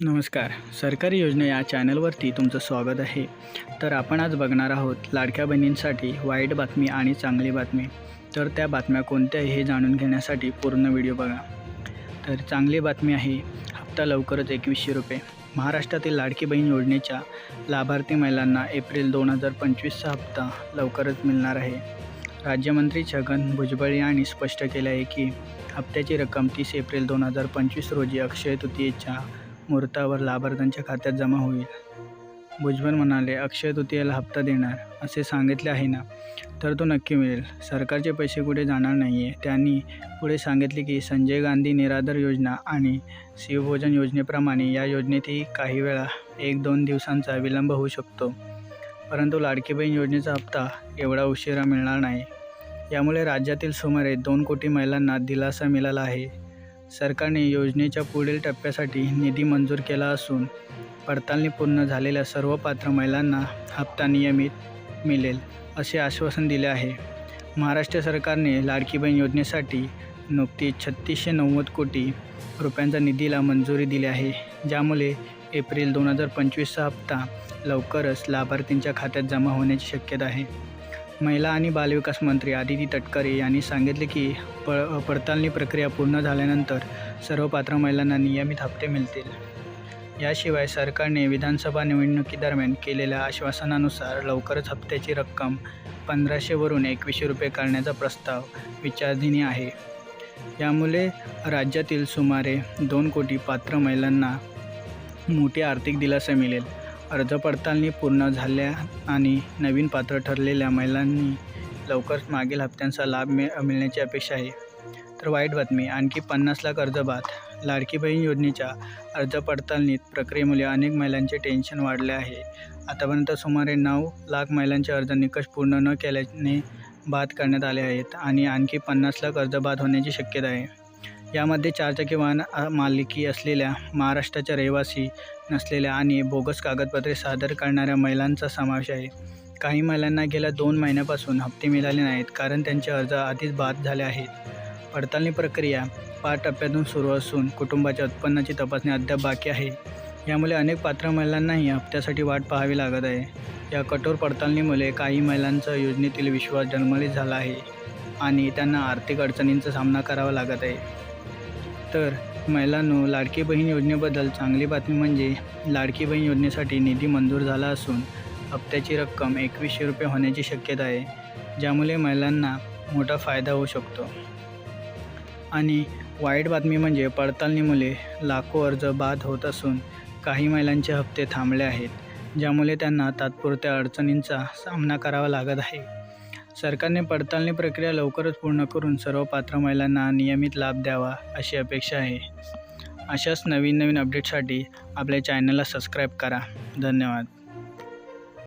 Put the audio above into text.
नमस्कार. सरकारी योजना या चॅनलवरती तुमचं स्वागत आहे. तर आपण आज बघणार आहोत लाडक्या बहिणींसाठी वाईट बातमी आणि चांगली बातमी. तर त्या बातम्या कोणत्या आहे हे जाणून घेण्यासाठी पूर्ण व्हिडिओ बघा. तर चांगली बातमी आहे हप्ता लवकरच एकवीसशे रुपये. महाराष्ट्रातील लाडकी बहीण योजनेच्या लाभार्थी महिलांना एप्रिल दोन हजार पंचवीसचा हप्ता लवकरच मिळणार आहे. राज्यमंत्री छगन भुजबळ यांनी स्पष्ट केले आहे की हप्त्याची रक्कम तीस एप्रिल दोन हजार पंचवीस रोजी अक्षय तृतीयेच्या मुहूर्तावर लाभार्थ्यांच्या खात्यात जमा होईल. भुजबळ म्हणाले अक्षय तृतीयेला हप्ता देणार असे सांगितले आहे ना? तर तो नक्की मिळेल. सरकारचे पैसे कुठे जाणार नाही आहे त्यांनी पुढे सांगितले की संजय गांधी निराधार योजना आणि शिवभोजन योजनेप्रमाणे या योजनेतही काही वेळा एक दोन दिवसांचा विलंब होऊ शकतो. परंतु लाडकी बहीण योजनेचा हप्ता एवढा उशिरा मिळणार नाही. यामुळे राज्यातील सुमारे दोन कोटी महिलांना दिलासा मिळाला आहे. सरकारने योजनेच्या पुढील टप्प्यासाठी निधी मंजूर केला असून पडताळणी पूर्ण झालेल्या सर्व पात्र महिलांना हप्ता नियमित मिळेल असे आश्वासन दिले आहे. महाराष्ट्र सरकारने लाडकी बहीण योजनेसाठी नुकतीच छत्तीसशे नव्वद कोटी रुपयांचा निधीला मंजुरी दिली आहे. ज्यामुळे एप्रिल दोन हजार पंचवीसचा हप्ता लवकरच लाभार्थींच्या खात्यात जमा होण्याची शक्यता आहे. महिला आणि बालविकास मंत्री आदिती तटकरे यांनी सांगितले की प पडताळणी प्रक्रिया पूर्ण झाल्यानंतर सर्व पात्र महिलांना नियमित हप्ते मिळतील. याशिवाय सरकारने विधानसभा निवडणुकीदरम्यान केलेल्या आश्वासनानुसार लवकरच हप्त्याची रक्कम पंधराशेवरून एकवीसशे रुपये करण्याचा प्रस्ताव विचाराधीनी आहे. यामुळे राज्यातील सुमारे दोन कोटी पात्र महिलांना मोठी आर्थिक दिलासा मिळेल. अर्ज पडताळणी पूर्ण झाल्या आणि नवीन पात्र ठरलेल्या महिलांनी लवकरच मागील हप्त्यांचा लाभ मिळ मिळण्याची अपेक्षा आहे. तर वाईट बातमी आणखी पन्नास लाख अर्ज बाद. लाडकी बहीण योजनेच्या अर्ज पडताळणीत प्रक्रियेमुळे अनेक महिलांचे टेन्शन वाढले आहे. आतापर्यंत सुमारे नऊ लाख महिलांचे अर्ज निकष पूर्ण न केल्याने बाद करण्यात आले आहेत आणि आणखी पन्नास लाख अर्ज बाद होण्याची शक्यता आहे. यामध्ये चारचाकी वाहन अ, मालकी असलेल्या महाराष्ट्राच्या रहिवासी नसलेल्या आणि बोगस कागदपत्रे सादर करणाऱ्या महिलांचा समावेश आहे. काही महिलांना गेल्या दोन महिन्यापासून हप्ते मिळाले नाहीत कारण त्यांचे अर्ज आधीच बाद झाले आहेत. पडताळणी प्रक्रिया पाच टप्प्यातून सुरू असून कुटुंबाच्या उत्पन्नाची तपासणी अद्याप बाकी आहे. यामुळे अनेक पात्र महिलांनाही हप्त्यासाठी वाट पाहावी लागत आहे. या कठोर पडताळणीमुळे काही महिलांचा योजनेतील विश्वास डळमळीत झाला आहे आणि त्यांना आर्थिक अडचणींचा सामना करावा लागत आहे. तर महिलांनो लाडकी बहीण योजनेबद्दल चांगली बातमी म्हणजे लाडकी बहीण योजनेसाठी निधी मंजूर झाला असून हप्त्याची रक्कम एकवीसशे रुपये होण्याची शक्यता आहे ज्यामुळे महिलांना मोठा फायदा होऊ शकतो. आणि वाईट बातमी म्हणजे पडताळणीमुळे लाखो अर्ज बाद होत असून काही महिलांचे हप्ते थांबले आहेत ज्यामुळे त्यांना तात्पुरत्या अडचणींचा सामना करावा लागत आहे. सरकारने पडताळणी प्रक्रिया लवकरच पूर्ण करून सर्व पात्र महिलांना नियमित लाभ द्यावा अशी अपेक्षा आहे. अशाच नवीन नवीन अपडेटसाठी आपल्या चॅनलला सबस्क्राईब करा. धन्यवाद.